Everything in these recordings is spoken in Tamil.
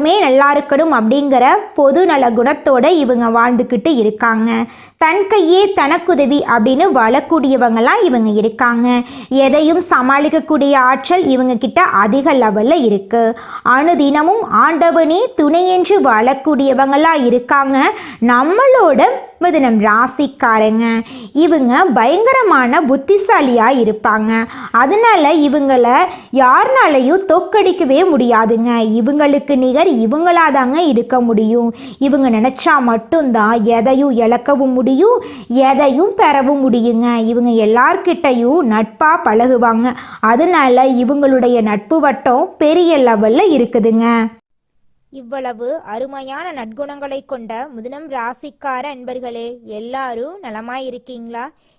நல்லா இருக்கணும் அப்படிங்கிற பொது நல குணத்தோட இவங்க வாழ்ந்துக்கிட்டு இருக்காங்க. தன் கையே தனக்குதவி அப்படின்னு வாழக்கூடியவங்களாம் இவங்க இருக்காங்க. எதையும் சமாளிக்கக்கூடிய ஆற்றல் இவங்க கிட்ட அதிக லெவலில் இருக்கு. அனுதினமும் ஆண்டவனே துணையென்று வாழக்கூடியவங்களா இருக்காங்க. நம்மளோட மிதுனம் ராசிக்காரங்க. இவங்க பயங்கரமான புத்திசாலியாக இருப்பாங்க. அதனால இவங்கள யாருனாலையும் தோக்கடிக்கவே முடியாதுங்க. இவங்களுக்கு நிகர் இவங்களாதாங்க இருக்க முடியும். இவங்க நினச்சா மட்டும்தான் எதையும் இழக்கவும் முடியும். எதையும் பெறவும் முடியுங்க. இவங்க எல்லார்கிட்டையும் நட்பாக பழகுவாங்க. அதனால இவங்களுடைய நட்பு வட்டம் பெரிய லெவலில் இருக்குதுங்க. இவ்வளவு அருமையான நற்குணங்களை கொண்ட முதனம் ராசிக்கார அன்பர்களே எல்லாரும் நலமாயிருக்கீங்களா?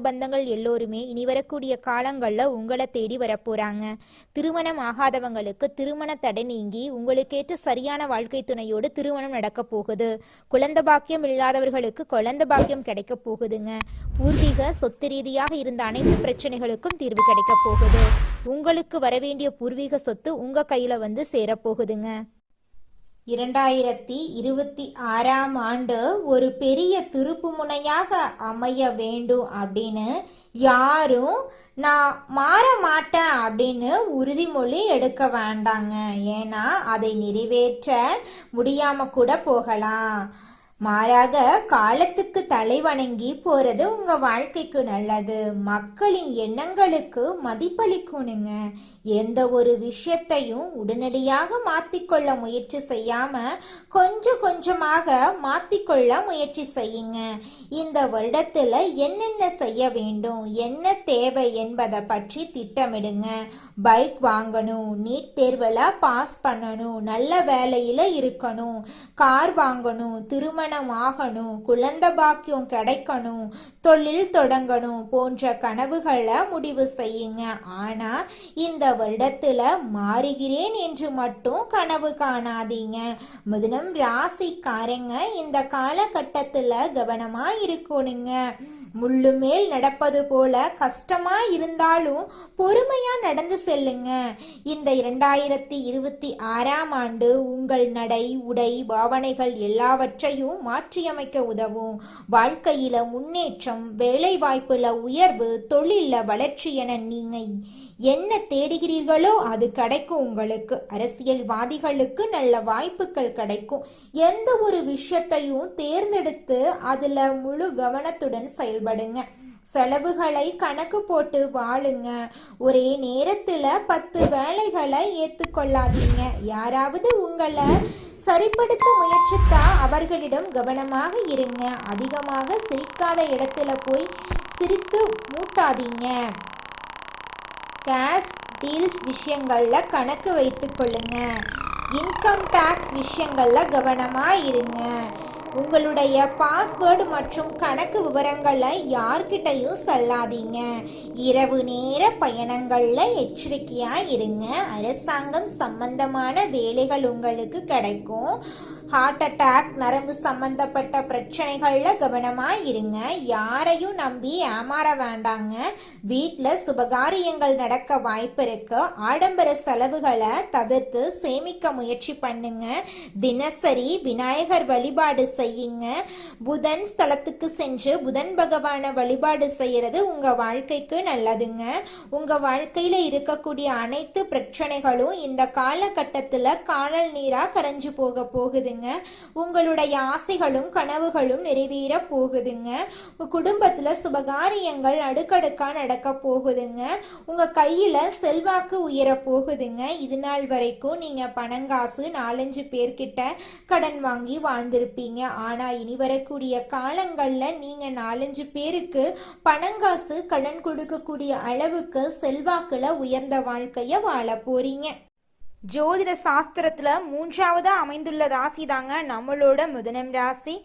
பந்தங்கள் எல்லோருமே இனி வரக்கூடிய காலங்களில் உங்களை தேடி வரப்போறாங்க. திருமணம் ஆகாதவங்களுக்கு திருமண தடை நீங்கி உங்களுக்கேற்ற சரியான வாழ்க்கை துணையோடு திருமணம் நடக்க போகுது. குழந்தை பாக்கியம் இல்லாதவர்களுக்கு குழந்தை பாக்கியம் கிடைக்க போகுதுங்க. பூர்வீக சொத்து ரீதியாக இருந்த அனைத்து பிரச்சனைகளுக்கும் தீர்வு கிடைக்க போகுது. உங்களுக்கு வரவேண்டிய பூர்வீக சொத்து உங்க கையில வந்து சேரப்போகுதுங்க இரண்டாயிரத்தி இருபத்தி ஆறாம் ஆண்டு ஒரு பெரிய திருப்பு முனையாக அமைய வேண்டும் அப்படின்னு யாரும் நான் மாற மாட்டேன் அப்படின்னு உறுதிமொழி எடுக்க வேண்டாங்க. ஏன்னா அதை நிறைவேற்ற முடியாம கூட போகலாம். மாறாக காலத்துக்கு தலை வணங்கி போறது உங்க வாழ்க்கைக்கு நல்லது. மக்களின் எண்ணங்களுக்கு மதிப்பளிக்கணுங்க. எந்த ஒரு விஷயத்தையும் உடனடியாக மாத்திக்கொள்ள முயற்சி செய்யாம கொஞ்சம் கொஞ்சமாக மாத்திக்கொள்ள முயற்சி செய்யுங்க. இந்த வருடத்துல என்னென்ன செய்ய வேண்டும் என்ன தேவை என்பதை பற்றி திட்டமிடுங்க. பைக் வாங்கணும் நீட் தேர்வில் பாஸ் பண்ணணும் நல்ல வேலையில் இருக்கணும். கார் வாங்கணும் திருமணம் ஆகணும் குழந்தை பாக்கியம் கிடைக்கணும் தொழில் தொடங்கணும் போன்ற கனவுகளை முடிவு செய்யுங்க. ஆனால் இந்த வருடத்தில் மாறுகிறேன் என்று மட்டும் கனவு காணாதீங்க. மிதுனம் ராசிக்காரங்க இந்த காலகட்டத்தில் கவனமாக இருக்கணுங்க. முள்ளு மேல் நடப்பது போல கஷ்டமா இருந்தாலும் பொறுமையா நடந்து செல்லுங்க. இந்த இரண்டாயிரத்தி இருபத்தி ஆறாம் ஆண்டு உங்கள் நடை உடை பாவனைகள் எல்லாவற்றையும் மாற்றியமைக்க உதவும். வாழ்க்கையில முன்னேற்றம் வேலை வாய்ப்புல உயர்வு தொழில வளர்ச்சி என நீங்க என்ன தேடுகிறீர்களோ அது கிடைக்கும் உங்களுக்கு. அரசியல்வாதிகளுக்கு நல்ல வாய்ப்புகள் கிடைக்கும். எந்த ஒரு விஷயத்தையும் தேர்ந்தெடுத்து அதுல முழு கவனத்துடன் செயல்படுங்க. செலவுகளை கணக்கு போட்டு வாழுங்க. ஒரே நேரத்துல பத்து வேலைகளை ஏத்துக்கொள்ளாதீங்க. யாராவது உங்களை சரிப்படுத்த முயற்சித்தா அவர்களிடம் கவனமாக இருங்க. அதிகமாக சிரிக்காத இடத்துல போய் சிரித்து மூட்டாதீங்க. கேஷ் டீல்ஸ் விஷயங்களில் கணக்கு வைத்துக்கொள்ளுங்க இன்கம் டேக்ஸ் விஷயங்களில் கவனமாக இருங்க. உங்களுடைய பாஸ்வேர்டு மற்றும் கணக்கு விவரங்களை யார்கிட்டையும் சொல்லாதீங்க. இரவு நேர பயணங்களில் எச்சரிக்கையாக இருங்க. அரசாங்கம் சம்பந்தமான வேலைகள் உங்களுக்கு கிடைக்கும். ஹார்ட் அட்டாக் நரம்பு சம்பந்தப்பட்ட பிரச்சனைகளில் கவனமாக இருங்க யாரையும் நம்பி ஏமாற வேண்டாங்க. வீட்டில் சுபகாரியங்கள் நடக்க வாய்ப்பு இருக்கு ஆடம்பர செலவுகளை தவிர்த்து சேமிக்க முயற்சி பண்ணுங்க. தினசரி விநாயகர் வழிபாடு செய்யுங்க. புதன் ஸ்தலத்துக்கு சென்று புதன் பகவானை வழிபாடு செய்யறது உங்கள் வாழ்க்கைக்கு நல்லதுங்க. உங்கள் வாழ்க்கையில் இருக்கக்கூடிய அனைத்து பிரச்சனைகளும் இந்த காலகட்டத்தில் காணல் நீராக கரைஞ்சு போக போகுதுங்க. உங்களுடைய ஆசைகளும் கனவுகளும் நிறைவேற போகுதுங்க. உங்க குடும்பத்துல சுபகாரியங்கள் அடுக்கடுக்கா நடக்க போகுதுங்க. உங்க கையில செல்வாக்கு உயர போகுதுங்க. இது நாள் வரைக்கும் நீங்க பணங்காசு நாலஞ்சு பேர்கிட்ட கடன் வாங்கி வாழ்ந்திருப்பீங்க. ஆனா இனி வரக்கூடிய காலங்கள்ல நீங்க நாலஞ்சு பேருக்கு பணங்காசு கடன் கொடுக்கக்கூடிய அளவுக்கு செல்வாக்குல உயர்ந்த வாழ்க்கைய வாழ போறீங்க. ஜோதிட சாஸ்திரத்துல மூன்றாவதாக அமைந்துள்ள ராசி தாங்க நம்மளோட முதனம் ராசி.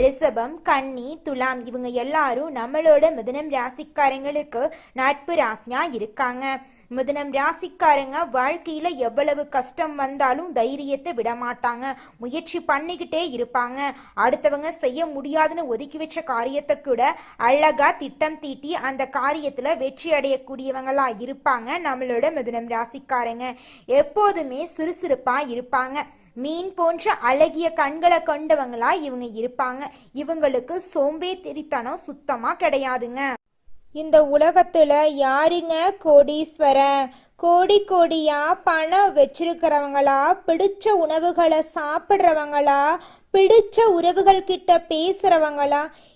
ரிஷபம் கன்னி துலாம் இவங்க எல்லாரும் நம்மளோட மிதனம் ராசிக்காரங்களுக்கு நட்பு ராசியா இருக்காங்க. மிதனம் ராசிக்காரங்க வாழ்க்கையில எவ்வளவு கஷ்டம் வந்தாலும் தைரியத்தை விட மாட்டாங்க முயற்சி பண்ணிக்கிட்டே இருப்பாங்க. அடுத்தவங்க செய்ய முடியாதுன்னு ஒதுக்கி வச்ச காரியத்தை கூட அழகா திட்டம் தீட்டி அந்த காரியத்துல வெற்றி அடையக்கூடியவங்களா இருப்பாங்க நம்மளோட மிதனம் ராசிக்காரங்க. எப்போதுமே சுறுசுறுப்பா இருப்பாங்க. மீன் போன்ற அழகிய கண்களை கொண்டவங்களா இவங்க இருப்பாங்க. இவங்களுக்கு சோம்பேறித்தனம் சுத்தமா கிடையாதுங்க. இந்த உலகத்துல யாருங்க கோடீஸ்வரன்? கோடி கோடியா பணம் வச்சிருக்கிறவங்களா? பிடிச்ச உணவுகளை சாப்பிட்றவங்களா? பிடிச்ச உறவுகள் கிட்ட பேசுறவங்களா?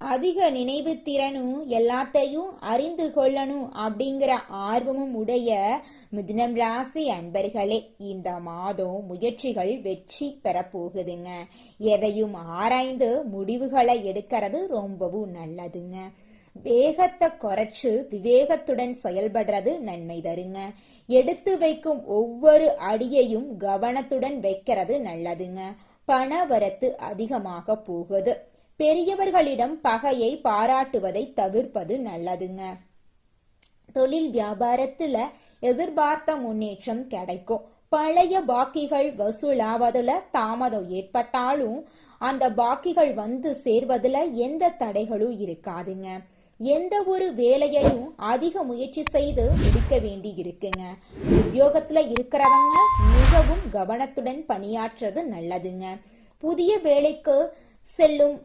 அதிக நினைவு திறனும் எல்லாத்தையும் அறிந்து கொள்ளணும் அப்படிங்கிற ஆர்வமும் உடைய மிதுனம் ராசி அன்பர்களே இந்த மாதம் முயற்சிகள் வெற்றி பெற போகுதுங்க. எதையும் ஆராய்ந்து முடிவுகளை எடுக்கிறது ரொம்பவும் நல்லதுங்க. வேகத்தை குறைச்சு விவேகத்துடன் செயல்படுறது நன்மை தருங்க. எடுத்து வைக்கும் ஒவ்வொரு அடியையும் கவனத்துடன் வைக்கிறது நல்லதுங்க. பண வரத்து அதிகமாக போகுது. பெரியவர்களிடம் பகையை பாராட்டுவதை தவிர்ப்பது நல்லதுங்க. தொழில் வியாபாரத்துல எதிர்பார்த்த முன்னேற்றம் கிடைக்கும். பழைய பாக்கிகள் வசூலாவதுல தாமதம் ஏற்பட்டாலும் அந்த பாக்கிகள் வந்து சேர்வதுல எந்த தடைகளும் இருக்காதுங்க. எந்த ஒரு வேலையையும் அதிக முயற்சி செய்து முடிக்க வேண்டி இருக்குங்க. உத்தியோகத்துல இருக்கிறவங்க மிகவும் கவனத்துடன் பணியாற்றுறது நல்லதுங்க. புதிய வேலைக்கு செல்லும்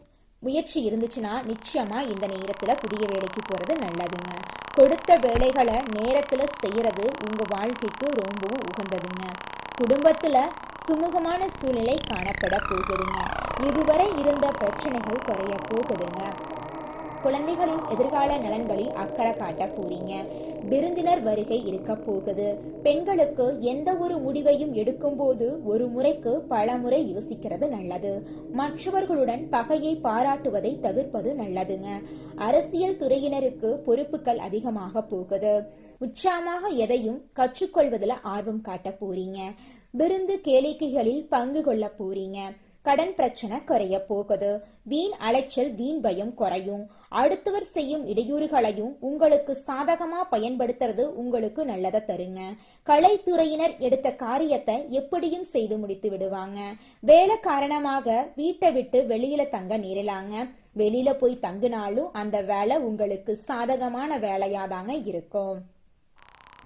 முயற்சி இருந்துச்சுன்னா நிச்சயமா இந்த நேரத்துல புதிய வேலைக்கு போறது நல்லதுங்க. கொடுத்த வேலைகளை நேரத்துல செய்யறது உங்க வாழ்க்கைக்கு ரொம்பவும் உகந்ததுங்க. குடும்பத்துல சுமூகமான சூழ்நிலை காணப்பட போகுதுங்க. இதுவரை இருந்த பிரச்சனைகள் குறைய போகுதுங்க. குழந்தைகளின் எதிர்கால நலன்களில் அக்கறை காட்ட போறீங்க விருந்தினர் வருகை இருக்க போகுது. பெண்களுக்கு எந்த ஒரு முடிவையும் எடுக்கும்போது ஒரு முறைக்கு பல முறை யோசிக்கிறது நல்லது. மற்றவர்களுடன் பகையை பாராட்டுவதை தவிர்ப்பது நல்லதுங்க. அரசியல் துறையினருக்கு பொறுப்புகள் அதிகமாக போகுது. உற்சாகமாக எதையும் கற்றுக்கொள்வதில் ஆர்வம் காட்ட போறீங்க. விருந்து கேளிக்கைகளில் பங்கு கொள்ள போறீங்க. கடன் பிரச்சனை குறைய போகுது. வீண் அலைச்சல் வீண் பயம் குறையும். அடுத்தவர் செய்யும் இடையூறுகளையும் உங்களுக்கு சாதகமா பயன்படுத்துறது உங்களுக்கு நல்லதை தருங்க. கலைத்துறையினர் எடுத்த காரியத்தை எப்படியும் செய்து முடித்து விடுவாங்க. வேலை காரணமாக வீட்டை விட்டு வெளியில தங்க நேரலாங்க. வெளியில போய் தங்கினாலும் அந்த வேலை உங்களுக்கு சாதகமான வேலையாதாங்க இருக்கும்.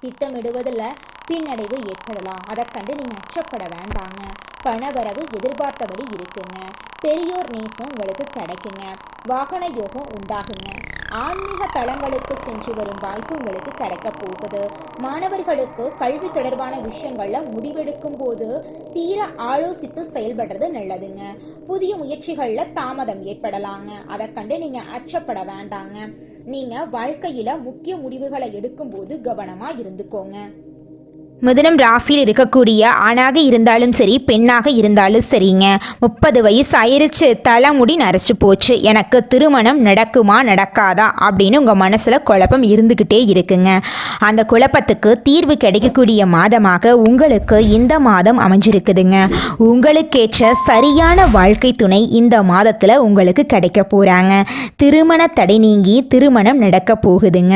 திட்டமிடுவதில் பின்னடைவு ஏற்படலாம். அதை கண்டு நீங்க அச்சப்பட வேண்டாங்க. பணவரவு எதிர்பார்த்தபடி இருக்குங்க. பெரியோர் நேசம் உங்களுக்கு கிடைக்குங்க. வாகன யோகம் உண்டாகுங்க. ஆன்மீக தளங்களுக்கு சென்று வரும் வாய்ப்பு உங்களுக்கு கிடைக்க போகுது. மாணவர்களுக்கு கல்வி தொடர்பான விஷயங்கள்ல முடிவெடுக்கும் போது தீர ஆலோசித்து செயல்படுறது நல்லதுங்க. புதிய முயற்சிகள்ல தாமதம் ஏற்படலாங்க. அதை கண்டு நீங்க அச்சப்பட வேண்டாங்க. நீங்க வாழ்க்கையில முக்கிய முடிவுகளை எடுக்கும்போது கவனமா இருந்துக்கோங்க. மிதுனம் ராசியில் இருக்கக்கூடிய ஆணாக இருந்தாலும் சரி பெண்ணாக இருந்தாலும் சரிங்க. முப்பது வயசு ஆயிருச்சு தலைமுடி நரைச்சி போச்சு. எனக்கு திருமணம் நடக்குமா நடக்காதா அப்படின்னு உங்கள் மனசில் குழப்பம் இருந்துக்கிட்டே இருக்குங்க. அந்த குழப்பத்துக்கு தீர்வு கிடைக்கக்கூடிய மாதமாக உங்களுக்கு இந்த மாதம் அமைஞ்சிருக்குதுங்க. உங்களுக்கேற்ற சரியான வாழ்க்கை துணை இந்த மாதத்தில் உங்களுக்கு கிடைக்க போகிறாங்க திருமண தடை நீங்கி திருமணம் நடக்க போகுதுங்க.